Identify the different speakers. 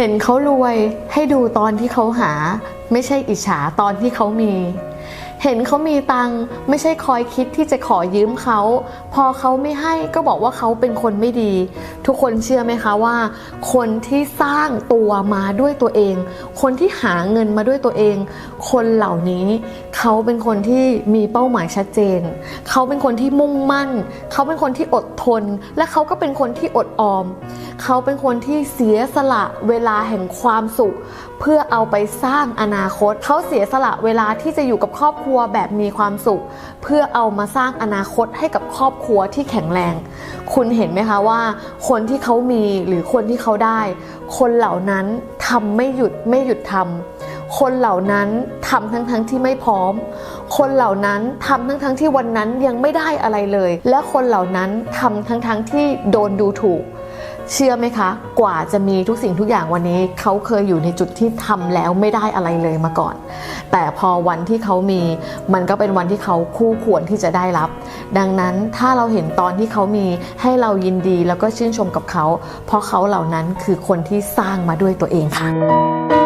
Speaker 1: เห็นเขารวยให้ดูตอนที่เขาหา ไม่ใช่อิจฉาตอนที่เขามี เห็นเขามีตังค์ไม่ใช่คอยคิดที่จะขอยืมเขา พอเขาไม่ให้ก็บอกว่าเขาเป็นคนไม่ดี ทุกคนเชื่อไหมคะว่า คนที่สร้างตัวมาด้วยตัวเอง คนที่หาเงินมาด้วยตัวเอง คนเหล่านี้เขาเป็นคนที่มีเป้าหมายชัดเจน เขาเป็นคนที่มุ่งมั่น เขาเป็นคนที่อดทน และเขาก็เป็นคนที่อดออม เขาเป็นคนที่เสียสละเวลาแห่งความสุข เพื่อเอาไปสร้างอนาคต เขาเสียสละเวลาที่จะอยู่กับครอบครัวแบบมีความสุข เพื่อเอามาสร้างอนาคตให้กับครอบครัวที่แข็งแรง คุณเห็นไหมคะว่า คนที่เขามีหรือคนที่เขาได้ คนเหล่านั้นทำไม่หยุดไม่หยุดทำคนเหล่านั้นทำทั้งทั้งที่ไม่พร้อม คนเหล่านั้นทำทั้งทั้งที่วันนั้นยังไม่ได้อะไรเลย และคนเหล่านั้นทำทั้งทั้งที่โดนดูถูกเชื่อไหมคะ กว่าจะมีทุกสิ่งทุกอย่างวันนี้ เขาเคยอยู่ในจุดที่ทำแล้วไม่ได้อะไรเลยมาก่อน แต่พอวันที่เขามี มันก็เป็นวันที่เขาคู่ควรที่จะได้รับ ดังนั้นถ้าเราเห็นตอนที่เขามีให้เรายินดีแล้วก็ชื่นชมกับเขา เพราะเขาเหล่านั้นคือคนที่สร้างมาด้วยตัวเองค่ะ